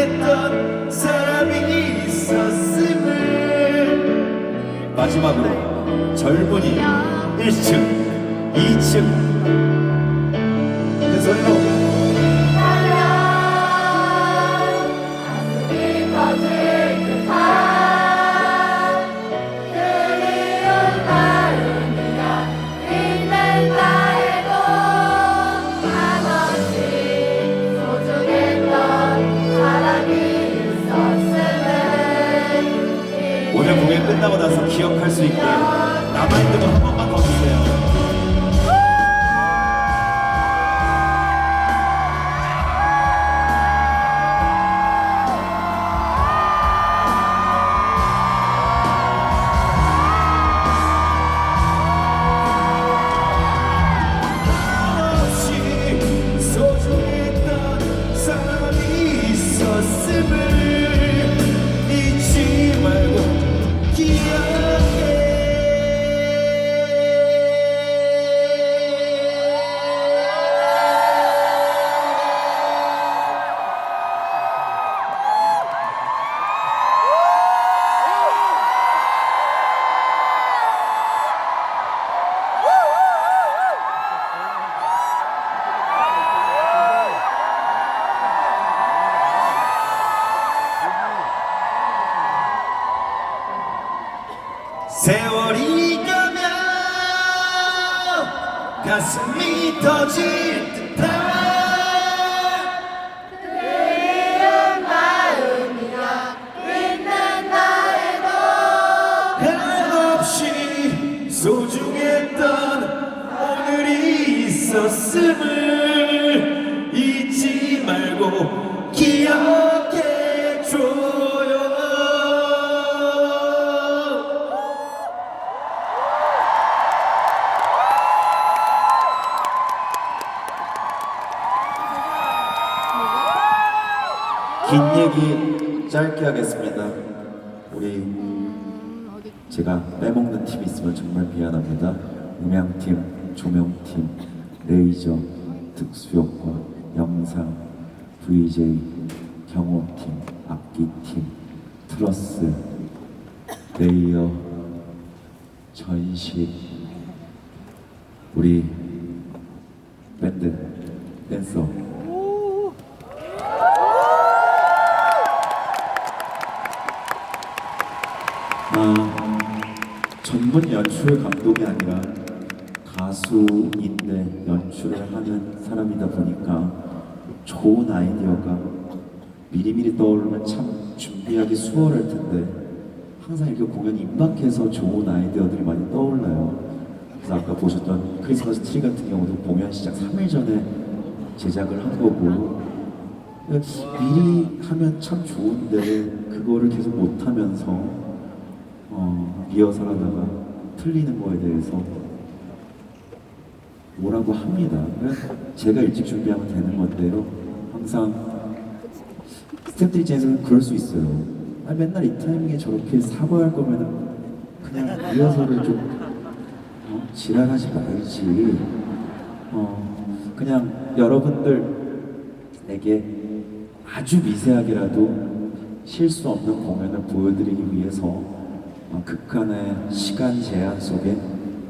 했던 사람이 있었음을 마지막으로 젊은이 1층, 2층. 그 소리로 기억할 수 있게 남아있는 거 한 번만 더 주세요 세월이 가면 가슴이 터질 듯한 한없이 소중했던 오늘이 있었음을 잊지 말고 기억 긴 얘기 짧게 하겠습니다. 우리 제가 빼먹는 팀이 있으면 정말 미안합니다. 음향팀, 조명팀, 레이저, 특수효과, 영상, VJ, 경호팀, 악기팀, 트러스, 레이어, 전시, 우리 밴드, 댄서, 전문 연출 감독이 아니라 가수인데 연출을 하는 사람이다 보니까 좋은 아이디어가 미리미리 떠오르면 참 준비하기 수월할 텐데 항상 이렇게 공연 임박해서 좋은 아이디어들이 많이 떠올라요. 그래서 아까 보셨던 크리스마스 트리 같은 경우도 공연 시작 3일 전에 제작을 한 거고 미리 하면 참 좋은데 그거를 계속 못하면서 어, 리허설 하다가 틀리는 거에 대해서 뭐라고 합니다. 제가 일찍 준비하면 되는 건데요. 항상 스태프들 입장에서는 그럴 수 있어요. 아, 맨날 이 타이밍에 저렇게 사과할 거면 그냥 리허설을 좀 어, 지랄하지 말지. 어, 그냥 여러분들에게 아주 미세하게라도 실수 없는 공연을 보여드리기 위해서 어, 극한의 시간 제한 속에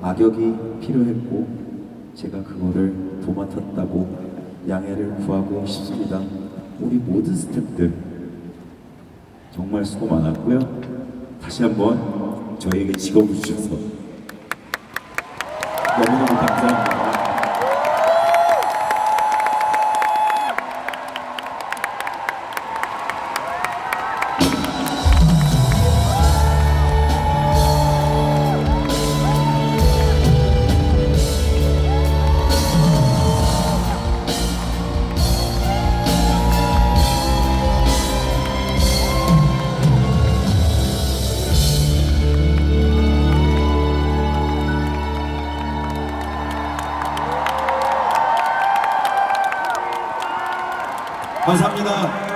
악역이 필요했고 제가 그거를 도맡았다고 양해를 구하고 싶습니다. 우리 모든 스태프들 정말 수고 많았고요. 다시 한번 저희에게 직업을 주셔서 너무너무 감사합니다. 감사합니다.